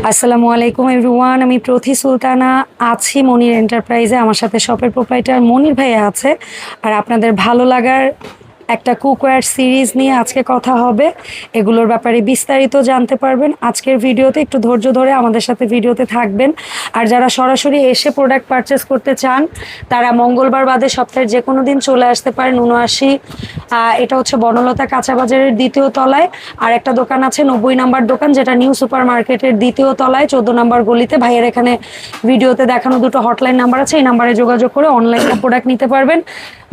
আসসালামু আলাইকুম এভরিওয়ান, আমি প্রথি সুলতানা আছি মনির এন্টারপ্রাইজে। আমার সাথে শপের প্রোপাইটার মনির ভাইয়া আছে। আর আপনাদের ভালো লাগার একটা কুকওয়্যার সিরিজ নিয়ে আজকে কথা হবে। এগুলোর ব্যাপারে বিস্তারিত জানতে পারবেন। আজকের ভিডিওতে একটু ধৈর্য ধরে আমাদের সাথে ভিডিওতে থাকবেন। আর যারা সরাসরি এসে প্রোডাক্ট পারচেস করতে চান, তারা মঙ্গলবার বাদে সপ্তাহের যে কোনো দিন চলে আসতে পারেন উনআশি এটা হচ্ছে বনলতা কাঁচা বাজারের দ্বিতীয় তলায়। আর একটা দোকান আছে নব্বই নাম্বার দোকান যেটা নিউ সুপার মার্কেটের দ্বিতীয় তলায় চোদ্দ নাম্বার গলিতে। ভাইয়ের এখানে ভিডিওতে দেখানো দুটো হটলাইন নাম্বার আছে এই নাম্বারে যোগাযোগ করে অনলাইনে প্রোডাক্ট নিতে পারবেন।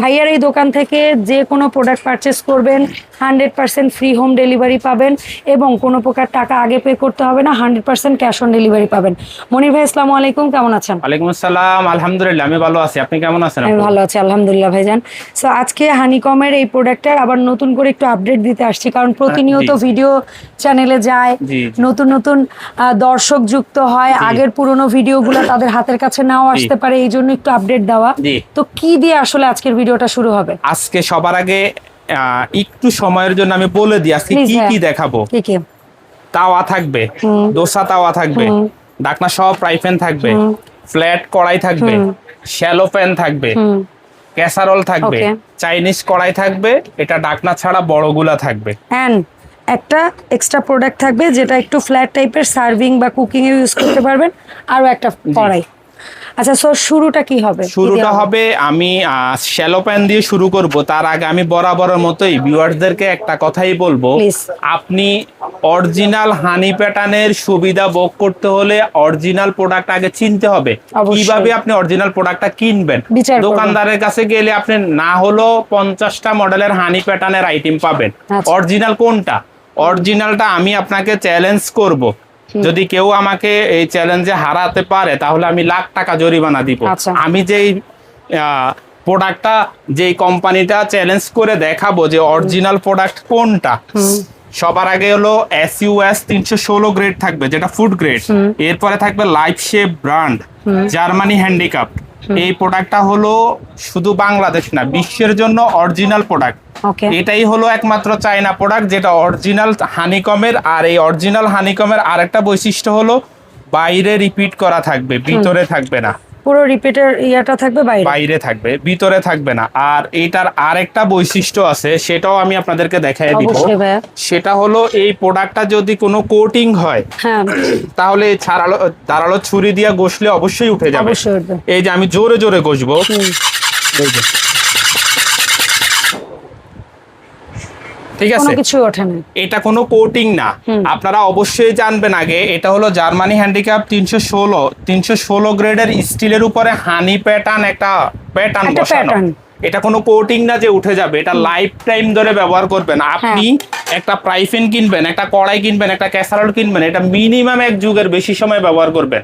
ভাইয়ার এই দোকান থেকে যে কোনো প্রোডাক্ট পারচেস করবেন hundred percent free home delivery পাবেন এবং কোনো প্রকার টাকা আগে পে করতে হবে না hundred percent cash on delivery পাবেন। মনির ভাই আসসালামু আলাইকুম কেমন আছেন? ওয়ালাইকুম আসসালাম আলহামদুলিল্লাহ আমি ভালো আছি আপনি কেমন আছেন আমি ভালো আছি আলহামদুলিল্লাহ ভাইজান। সো আজকে হানিকমের এই প্রোডাক্টটার আবার নতুন করে একটু আপডেট দিতে আসছি কারণ প্রতিনিয়ত ভিডিও চ্যানেলে যায়। নতুন নতুন দর্শক যুক্ত হয়। আগের পুরনো ভিডিওগুলো তাদের হাতের কাছে নাও আসতে পারে এই জন্য একটু আপডেট দেওয়া। তো কি দিয়ে আসলে আজকের ভিডিওটা শুরু হবে? আজকে সবার আগে একটু সময়ের জন্য আমি বলে দিই আজকে কি হ্যাঁ। কি দেখাবো? কি কি? তাওয়া থাকবে দোসা তাওয়া থাকবে ডাকনা সব ফ্রাই প্যান থাকবে ফ্ল্যাট কড়াই থাকবে শ্যালো প্যান থাকবে ক্যাসারোল থাকবে চাইনিজ কড়াই থাকবে এটা ডাকনা ছাড়া বড়গুলা থাকবে। একটা এক্সট্রা প্রোডাক্ট থাকবে যেটা একটু ফ্ল্যাট টাইপের সার্ভিং বা কুকিং এ ইউজ করতে পারবেন আরও একটা কড়াই। আচ্ছা সো শুরুটা কি হবে? শুরুটা হবে আমি শ্যালো প্যান দিয়ে শুরু করব। তার আগে আমি বরাবরের মতোই ভিউয়ার্সদেরকে একটা কথাই বলব। আপনি অরিজিনাল হানি প্যাটার্নের সুবিধা ভোগ করতে হলে অরিজিনাল প্রোডাক্ট আগে চিনতে হবে। কীভাবে আপনি অরিজিনাল প্রোডাক্টটা কিনবেন? দোকানদারের কাছে গেলে আপনি না হলো পঞ্চাশটা মডেলের হানি প্যাটার্নের আইটেম পাবেন। আচ্ছা। অরিজিনাল কোনটা? অরিজিনালটা আমি আপনাকে চ্যালেঞ্জ করব। যদি কেউ আমাকে এই চ্যালেঞ্জে হারাতে পারে তাহলে আমি লাখ টাকা জরিমানা দিব। আচ্ছা। আমি যেই প্রোডাক্টটা যেই কোম্পানিটা চ্যালেঞ্জ করে দেখাবো যে অরিজিনাল প্রোডাক্ট কোনটা সবার আগে হলো এস তিনশো ষোলো গ্রেড থাকবে যেটা ফুড গ্রেড এরপরে থাকবে life shape brand Germany handicap এই প্রোডাক্টটা হলো শুধু বাংলাদেশ না বিশ্বের জন্য অরিজিনাল প্রোডাক্ট এটাই হলো একমাত্র চায়না প্রোডাক্ট যেটা অরিজিনাল হানিকমের আর এই অরিজিনাল হানিকমের আরেকটা বৈশিষ্ট্য হলো বাইরে রিপিট করা থাকবে ভিতরে থাকবে না। পুরো রিপিটের ইয়াটা থাকবে বাইরে? বাইরে থাকবে ভিতরে থাকবে না। আর এটার আরেকটা বৈশিষ্ট্য আছে সেটাও আমি আপনাদেরকে দেখাই দিব। সেটা হলো এই প্রোডাক্টটা যদি কোনো কোটিং হয় হ্যাঁ। তাহলে ছাড়ালো ধারালো ছুরি দিয়ে ঘষলে অবশ্যই উঠে যাবে। এই যে আমি জোরে জোরে ঘষবো এই যে। ঠিক আছে। কিছু ওঠে না এটা কোনো কোটিং না। আপনারা অবশ্যই জানবেন আগে এটা হলো জার্মানি হ্যান্ডিক্যাপ তিনশো ষোলো তিনশো ষোলো গ্রেডের স্টিলের উপরে হানি প্যাটার্ন একটা প্যাটার্ন বসানো। এটা কোনো কোটিং না যে উঠে যাবে এটা লাইফ টাইম ধরে ব্যবহার করবেন। আপনি হ্যাঁ। একটা প্রাইফেন কিনবেন একটা কড়াই কিনবেন একটা ক্যাসারোল কিনবেন এটা মিনিমাম এক যুগের বেশি সময় ব্যবহার করবেন।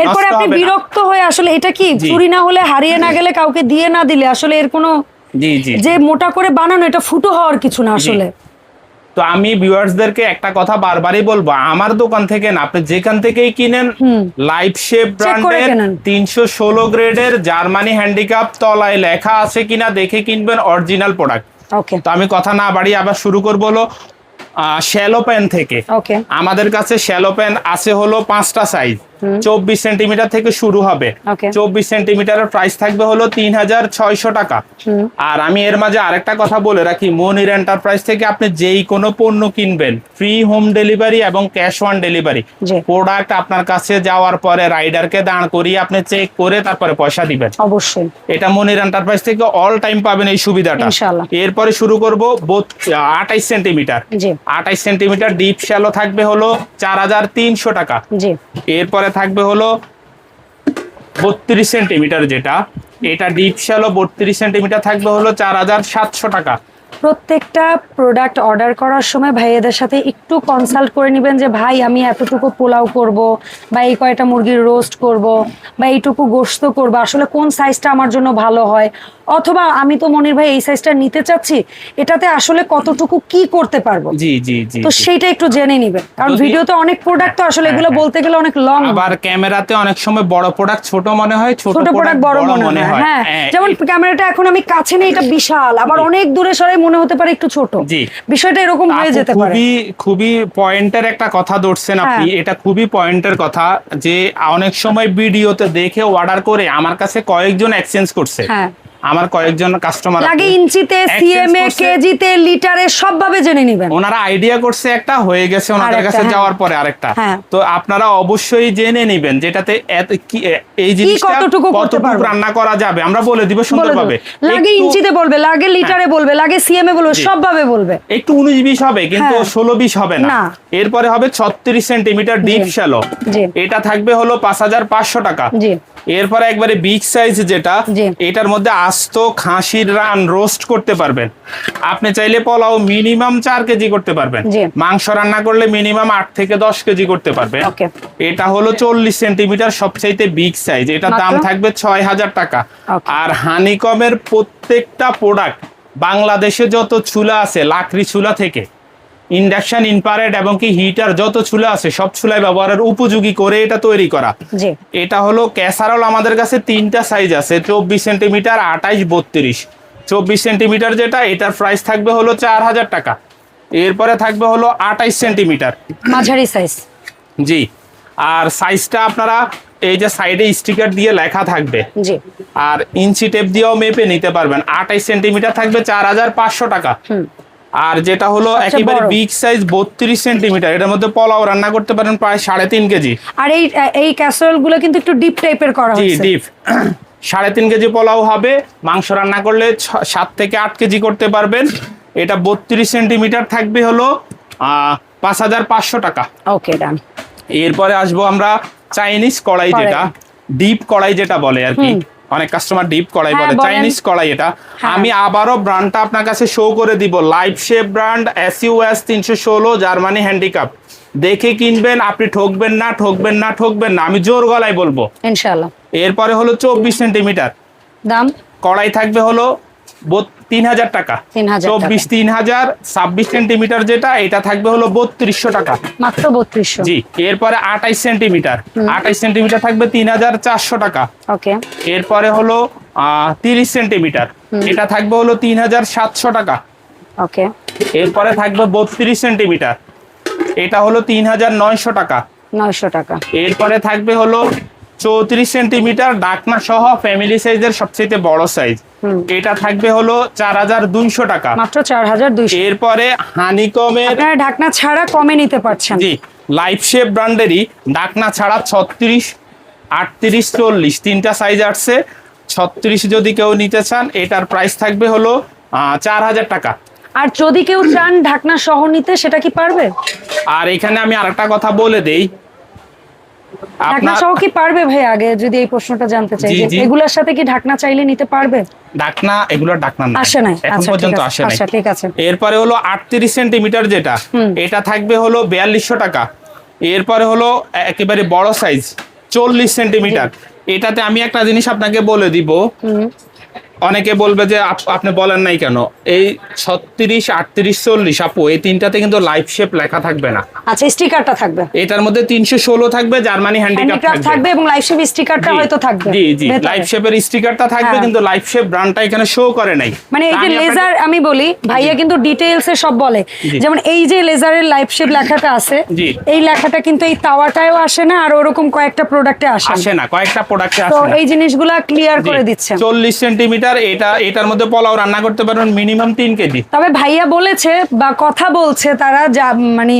এরপরে আপনি বিরক্ত হয়ে আসলে এটা কি? চুরি না হলে হারিয়ে না গেলে কাউকে দিয়ে না দিলে আসলে এর কোনো জি জি যে মোটা করে বানানো এটা ফুটো হওয়ার কিছু না আসলে। তো আমি ভিউয়ার্সদেরকে একটা কথা বারবারই বলব আমার দোকান থেকে না আপনি যেখান থেকেই কিনেন লাইফ শেপ ব্র্যান্ডের। তিনশো ষোলো গ্রেডের জার্মানি হ্যান্ডিক্যাপ তলায় লেখা আছে কিনা দেখে কিনবেন অরিজিনাল প্রোডাক্ট তো আমি কথা না বাড়িয়ে আবার শুরু করব হলো শ্যালো প্যান থেকে। ওকে আমাদের কাছে শ্যালো প্যান আছে হলো পাঁচটা সাইজ চব্বিশ সেন্টিমিটার থেকে শুরু হবে। চব্বিশ সেন্টিমিটারের প্রাইস থাকবে হলো তিন হাজার ছয়শো টাকা। আর আমি এর মাঝে আরেকটা কথা বলে রাখি মনির এন্টারপ্রাইজ থেকে আপনি যেই কোনো পণ্য কিনবেন ফ্রি হোম ডেলিভারি এবং ক্যাশ অন ডেলিভারি প্রোডাক্ট আপনার কাছে যাওয়ার পরে রাইডারকে দাঁড় করিয়ে আপনি চেক করে তারপরে পয়সা দিবেন। অবশ্যই। এটা মনির এন্টারপ্রাইজ থেকে অল টাইম পাবেন এই সুবিধাটা। এরপরে শুরু করব আঠাইশ সেন্টিমিটার। আঠাইশ সেন্টিমিটার ডিপ শ্যালো থাকবে হলো চার হাজার তিনশো টাকা। জি। এরপরে থাকবে হলো বত্রিশ সেন্টিমিটার যেটা। এটা ডিপ শ্যালো বত্রিশ সেন্টিমিটার থাকবে হলো চার হাজার সাতশো টাকা। প্রত্যেকটা প্রোডাক্ট অর্ডার করার সময় ভাইয়েদের সাথে একটু কনসাল্ট করে নেবেন যে ভাই আমি এতটুকু পোলাও করব বা এই কয়টা মুরগির রোস্ট করব বা এইটুকু গোস্ত করব আসলে কোন সাইজটা আমার জন্য ভালো হয়? অথবা আমি তো মনির ভাই এই সাইজটা নিতে চাচ্ছি এটাতে আসলে কতটুকু কি করতে পারব? জি জি জি তো। সেইটা একটু জেনে নিবেন। কারণ ভিডিওতে অনেক প্রোডাক্ট তো আসলে এগুলো হ্যাঁ, বলতে গেলে অনেক লং আবার ক্যামেরাতে অনেক সময় বড় প্রোডাক্ট ছোট মনে হয় ছোট প্রোডাক্ট প্রোডাক্ট বড় মনে হয়। হ্যাঁ। যেমন ক্যামেরাটা এখন আমি কাছে নেই এটা বিশাল। আবার অনেক দূরে সরাই মনে হতে পারে একটু ছোট জি। বিষয়টা এরকম হয়ে যেতে পারে খুবই খুবই পয়েন্টের একটা কথা ধরছেন আপনি হ্যাঁ। এটা খুবই পয়েন্টের কথা যে অনেক সময় ভিডিওতে দেখে অর্ডার করে আমার কাছে কয়েকজন এক্সচেঞ্জ করছে হ্যাঁ। আমার কয়েকজন কাস্টমার লাগে ইঞ্চিতে সিএমএ কেজিতে লিটারে সবভাবে জেনে নেবেন ওনারা আইডিয়া করছে একটা হয়ে গেছে ওনাদের কাছে হ্যাঁ। যাওয়ার পরে আরেকটা হ্যাঁ। তো আপনারা অবশ্যই জেনে নেবেন যেটাতে এত- কি- এই জিনিসটা কতটুকু রান্না করা যাবে আমরা বলে দিব। সুন্দরভাবে লাগে ইঞ্চিতে বলবে লাগে লিটারে বলবে লাগে সিএমএ বলবে। সবভাবে বলবে একটু উনিশ বিশ হবে কিন্তু হ্যাঁ। ষোলো বিশ হবে না। এরপরে হবে ছত্রিশ সেন্টিমিটার ডিপ। শ্যালো। এটা থাকবে হলো পাঁচ হাজার পাঁচশো টাকা জি এরপরে একবারে বিগ সাইজ যেটা এটার মধ্যে আস্ত খাসির রান রোস্ট করতে পারবেন। আপনি চাইলে পোলাও মিনিমাম চার কেজি করতে পারবেন। মাংস রান্না করলে মিনিমাম আট থেকে দশ কেজি করতে পারবেন। এটা হলো চল্লিশ সেন্টিমিটার সবচাইতে বিগ সাইজ এটার দাম থাকবে ছয় হাজার টাকা. আর হানিকমের প্রত্যেকটা প্রোডাক্ট বাংলাদেশে যত চুলা আছে লাকড়ি চুলা থেকে ইন্ডাকশন ইনফারেড এবং কি হিটার যত চুলা আছে সব চুলায় ব্যবহারের উপযোগী করে এটা তৈরি করা। এটা হলো ক্যাসারল আমাদের কাছে তিনটা সাইজ আছে চব্বিশ সেন্টিমিটার আঠাইশ বত্রিশ। চব্বিশ সেন্টিমিটার যেটা এটার প্রাইস থাকবে হলো চার হাজার টাকা। এরপরে থাকবে হলো আঠাইশ সেন্টিমিটার। মাঝারি সাইজ জি। আর সাইজটা আপনারা এই যে সাইডে স্টিকার দিয়ে লেখা থাকবে। আর ইঞ্চি টেপ দিয়েও মেপে নিতে পারবেন। আঠাইশ সেন্টিমিটার থাকবে চার হাজার পাঁচশো টাকা। আর যেটা হলো একেবারে বিগ সাইজ বত্রিশ সেন্টিমিটার এটার মধ্যে পোলাও রান্না করতে পারেন প্রায় সাড়ে তিন কেজি। আর এই এই ক্যাসারোলগুলো কিন্তু একটু ডিপ টাইপের করা জি হয়েছে ডিপ সাড়ে তিন কেজি পোলাও হবে। মাংস রান্না করলে সাত থেকে আট কেজি করতে পারবেন। এটা বত্রিশ সেন্টিমিটার থাকবে হলো আহ, পাঁচ হাজার পাঁচশো টাকা। ওকে ডান এরপরে আসব আমরা চাইনিজ কড়াই। যেটা। ডিপ কড়াই যেটা বলে আর কি। অনেক কাস্টমার ডিপ কড়াই বলে চাইনিজ কড়াই এটা। হ্যাঁ। আমি আবারও ব্র্যান্ডটা আপনার কাছে শো করে দিব। Life shape brand S U S তিনশো ষোলো জার্মানি হ্যান্ডিক্যাপ দেখে কিনবেন আপনি ঠকবেন না ঠকবেন না ঠকবেন না। আমি জোর গলায় বলব। ইনশাআল্লাহ। এরপরে হলো চব্বিশ সেন্টিমিটার দাম? কড়াই থাকবে হলো তিন হাজার টাকা। চব্বিশ তিন হাজার ছাব্বিশ সেন্টিমিটার যেটা এটা থাকবে হলো বত্রিশশো টাকা। মাত্র বত্রিশশো। জি এরপরে আঠাইশ সেন্টিমিটার। আঠাইশ সেন্টিমিটার থাকবে তিন হাজার চারশো টাকা। ওকে। এরপরে হলো তিরিশ সেন্টিমিটার। এটা থাকবে হলো তিন হাজার সাতশো টাকা। ওকে। এরপরে থাকবে বত্রিশ সেন্টিমিটার। এটা হলো তিন হাজার নয়শো টাকা। নয়শো টাকা। এরপরে থাকবে হলো চৌত্রিশ সেন্টিমিটার ডাকনা সহ ফ্যামিলি সাইজের সবচেয়ে বড় সাইজ এটা থাকবে হলো চার হাজার দুইশো টাকা। মাত্র চার হাজার দুইশো। এরপরে হানিকমের ঢাকনা ছাড়া কমে নিতে পারছেন। জি লাইফ শেপ ব্র্যান্ডেরই ডাকনা ছাড়া ছত্রিশ আটত্রিশ চল্লিশ তিনটা সাইজ আসছে। ছত্রিশ যদি কেউ নিতে চান এটার প্রাইস থাকবে হলো চার হাজার টাকা। আর যদি কেউ চান ঢাকনা সহ নিতে সেটা কি পারবে? আর এখানে আমি আরেকটা কথা বলে দেই। ঢাকনা সহ কি পারবে ভাই আগে যদি এই প্রশ্নটা জানতে চাই? যে এগুলোর সাথে কি ঢাকনা চাইলে নিতে পারবে? ঢাকনা এগুলো ঢাকনা না আসে নাই। এখন আচ্ছা পর্যন্ত আসে নাই। আচ্ছা ঠিক আছে। এরপরে হলো আটত্রিশ সেন্টিমিটার যেটা এটা থাকবে হলো বিয়াল্লিশশো টাকা। এরপরে হলো একেবারে বড় সাইজ চল্লিশ সেন্টিমিটার। এটাতে আমি একটা জিনিস আপনাকে বলে দিব। অনেকে বলবে যে আপনি বলেন নাই কেন? এই ছত্রিশ আটত্রিশ চল্লিশ আপু এই তিনটাতে কিন্তু লাইফ শেপ লেখা থাকবে না। আচ্ছা স্টিকারটা থাকবে। এটার মধ্যে তিনশো ষোলো থাকবে জার্মানি হ্যান্ডিক্রাফট থাকবে। এবং লাইফ শেপ স্টিকারটা হয়তো থাকবে। জি জি লাইফ শেপের স্টিকারটা থাকবে হ্যাঁ। কিন্তু লাইফ শেপ ব্র্যান্ডটা এখানে শো করে নাই। মানে এই যে লেজার আমি বলি ভাইয়া কিন্তু ডিটেইলস সব বলে। যেমন এই যে লেজারের লাইফ শেপ লেখাটা আছে। এই লেখাটা কিন্তু এই তাওয়াটায়ও আসে না আর ওরকম কয়েকটা প্রোডাক্টে আসে। আসে না কয়েকটা প্রোডাক্টে তো আসে না। এই জিনিসগুলা ক্লিয়ার করে দিচ্ছেন। চল্লিশ সেন্টিমিটার এটা এটার মধ্যে পোলাও রান্না করতে পারবেন মিনিমাম তিন কেজি। তবে ভাইয়া বলেছে বা কথা বলছে তারা যা মানে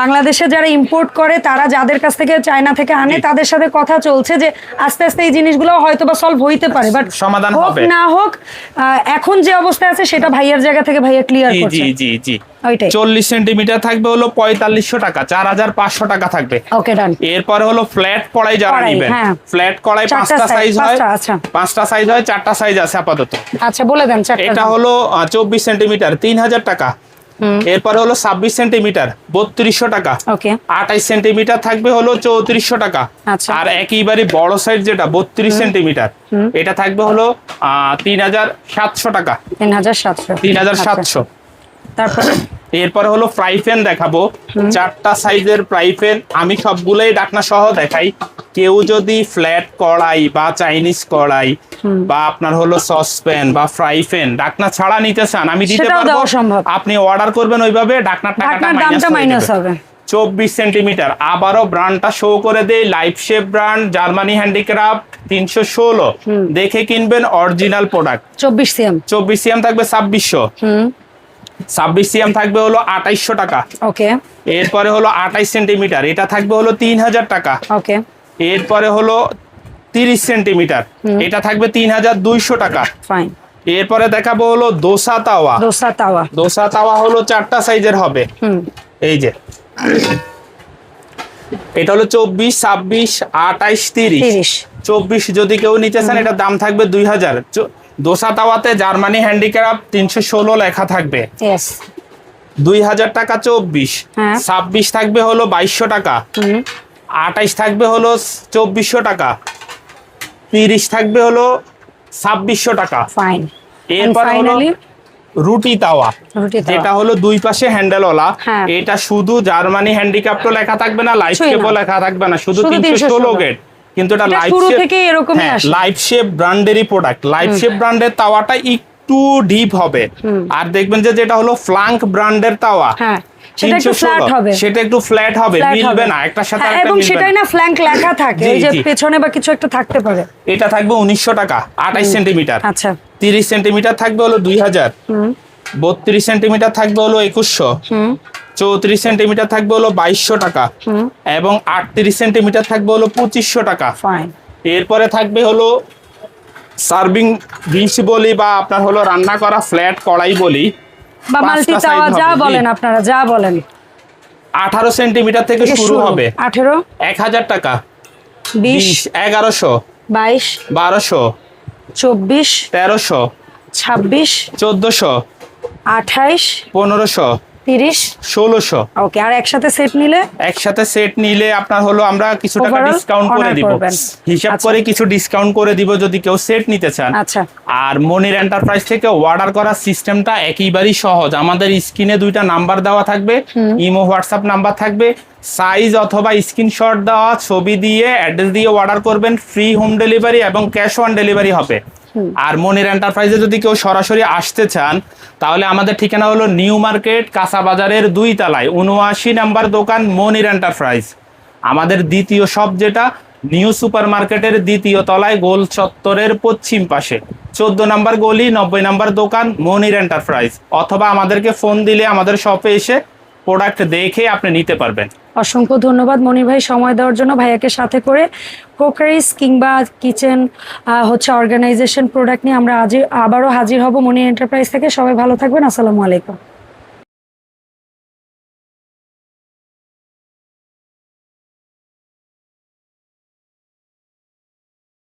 বাংলাদেশে যারা ইম্পোর্ট করে তারা যাদের কাছ থেকে চায়না থেকে আনে তাদের সাথে কথা চলছে যে আস্তে আস্তে এই জিনিসগুলো হয়তো বা সলভ হইতে পারে। বাট সমাধান হোক হবে। না হোক এখন যে অবস্থায় আছে সেটা ভাইয়ার জায়গা থেকে ভাইয়া ক্লিয়ার করছে জি জি জি। চল্লিশ সেন্টিমিটার থাকবে হলো পঁয়তাল্লিশশো টাকা চার হাজার পাঁচশো টাকা থাকবে। এরপরে হলো ফ্ল্যাট কড়াই যারা নিবেন হ্যাঁ। ফ্ল্যাট কড়াই পাঁচটা সাইজ হয় পাঁচটা, আচ্ছা। সাইজ হয় চারটা সাইজ আছে আপাতত। আচ্ছা বলে দেন এটা হলো চব্বিশ সেন্টিমিটার তিন হাজার টাকা। এরপরে হলো ছাব্বিশ সেন্টিমিটার বত্রিশশো টাকা। আঠাইশ সেন্টিমিটার থাকবে হলো চৌত্রিশশো টাকা। আচ্ছা। আর একইবারে বড় সাইজ যেটা বত্রিশ সেন্টিমিটার এটা থাকবে হলো তিন হাজার সাতশো টাকা। তিন হাজার সাতশো। তিন হাজার সাতশো। তারপর এরপরে হলো ফ্রাই প্যান দেখাবো। চারটা সাইজের ফ্রাই প্যান আমি সবগুলোই ডাকনা সহ দেখাই। কেউ যদি ফ্ল্যাট কড়াই বা চাইনিজ কড়াই বা আপনার হলো সসপ্যান বা ফ্রাই প্যান ডাকনা ছাড়া নিতে চান আমি দিতে পারব। আপনি অর্ডার করবেন ওইভাবে ডাকনার টাকাটা মাইনাস হবে। চব্বিশ সেন্টিমিটার আবারও ব্র্যান্ডটা শো করে দেই। Life shape brand Germany handicraft তিনশো ষোলো। দেখে কিনবেন অরিজিনাল প্রোডাক্ট চব্বিশ সিএম চব্বিশ সিএম থাকবে ছাব্বিশশো। হুম। ছাব্বিশ সিএম থাকবে হলো আঠাইশশো টাকা। ওকে। এরপরে হলো আঠাইশ সেন্টিমিটার এটা থাকবে হলো তিন হাজার টাকা। ওকে। এরপরে হলো তিরিশ সেন্টিমিটার এটা থাকবে তিন হাজার দুইশো টাকা। ফাইন। এরপরে দেখাবো হলো দোসা তাওয়া। দোসা তাওয়া। দোসা তাওয়া হলো চারটা সাইজের হবে। এই যে। এটা হলো চব্বিশ ছাব্বিশ আঠাইশ তিরিশ। চব্বিশ যদি কেউ নিতে চান এটার দাম থাকবে দুই হাজার। দোসা তাওয়াতে জার্মানি হ্যান্ডিক্রাফট তিনশো ষোলো লেখা থাকবে। দুই হাজার টাকা চব্বিশ। হ্যাঁ। ছাব্বিশ থাকবে হলো বাইশশো টাকা। হুম। আঠাইশ থাকবে হলো চব্বিশশো টাকা। তিরিশ থাকবে হলো ছাব্বিশশো টাকা। ফাইন এরপরে হলো রুটি তাওয়া। যেটা হলো দুই পাশে হ্যান্ডেলওয়ালা হ্যাঁ। এটা শুধু জার্মানি হ্যান্ডিক্যাপ্টও লেখা থাকবে না লাইফ লেখা থাকবে না শুধু তিনশো ষোলো 316 গেট কিন্তু এটা লাইফ শুরু শেপ থেকেই এরকমই হ্যাঁ আসে। লাইফ শেপ ব্র্যান্ডেরই প্রোডাক্ট লাইফ শেপ ব্র্যান্ডের তাওয়াটা একটু ডিপ হবে। আর দেখবেন যে যেটা হলো ফ্লাঙ্ক ব্র্যান্ডের তাওয়া। হ্যাঁ সেটা একটু ফ্ল্যাট হবে। সেটা একটু ফ্ল্যাট হবে মিলবে না। একটার সাথে হ্যাঁ, এবং সেটাই না। না ফ্ল্যাঙ্ক লেখা থাকে এই যে পেছনে বা কিছু একটা থাকতে পারে। এটা থাকবে উনিশশো টাকা আঠাইশ সেন্টিমিটার। আচ্ছা। তিরিশ সেন্টিমিটার থাকবে হলো দুই হাজার। হুম। বত্রিশ সেন্টিমিটার থাকবে হলো একুশশো। হুম। চৌত্রিশ সেন্টিমিটার থাকবে হলো বাইশশো টাকা এবং আটত্রিশ সেন্টিমিটার থাকবে হলো পঁচিশশো টাকা। এরপরে থাকবে হলো সার্ভিং ডিশ বলি বা আপনার হলো রান্না করা ফ্ল্যাট কড়াই বলি। বা মাল্টি তাওয়া যা বলেন আপনারা যা বলেন। আঠারো সেন্টিমিটার থেকে শুরু হবে। আঠেরো। এক হাজার টাকা। বিশ। বিশ এগারোশো। বাইশ। বারোশো। চব্বিশ। তেরোশো। ছাব্বিশ। চোদ্দোশো। আঠাইশ। পনেরোশো। তিরিশ ষোলোশো। ওকে আর একসাথে সেট নিলে? একসাথে সেট নিলে আপনার হলো আমরা কিছু টাকা ডিসকাউন্ট করে দিব। হিসাব আচ্ছা। করে কিছু ডিসকাউন্ট করে দিব যদি কেউ সেট নিতে চান। আচ্ছা। আর মনির এন্টারপ্রাইজ থেকে অর্ডার করার সিস্টেমটা একেবারেই সহজ। আমাদের স্ক্রিনে দুইটা নাম্বার দেওয়া থাকবে ইমো হোয়াটসঅ্যাপ নাম্বার থাকবে। সাইজ অথবা স্ক্রিনশট দেওয়া ছবি দিয়ে অ্যাড্রেস দিয়ে অর্ডার করবেন ফ্রি হোম ডেলিভারি এবং ক্যাশ অন ডেলিভারি হবে। আর মনির এন্টারপ্রাইজে যদি কেউ সরাসরি আসতে চান, তাহলে আমাদের ঠিকানা হলো নিউ মার্কেট কাঁচা বাজারের দুই তলায় উনআশি নাম্বার দোকান মনির এন্টারপ্রাইজ আমাদের দ্বিতীয় শপ যেটা, নিউ সুপার মার্কেটের দ্বিতীয় তলায়, গোল চত্বরের পশ্চিম পাশে। চোদ্দ নাম্বার গলি, নব্বই নাম্বার দোকান মনির এন্টারপ্রাইজ অথবা আমাদেরকে ফোন দিলে আমাদের শপে এসে প্রোডাক্ট দেখে আপনি নিতে পারবেন। অসংখ্য ধন্যবাদ মনির ভাই সময় দেওয়ার জন্য ভাইয়াকে সাথে করে। ক্রোকারিস কিংবা কিচেন হচ্ছে অর্গানাইজেশন প্রোডাক্ট নিয়ে আমরা আজ আবারও হাজির হব মনি এন্টারপ্রাইজ থেকে। সবাই ভালো থাকবেন। আসসালামু আলাইকুম।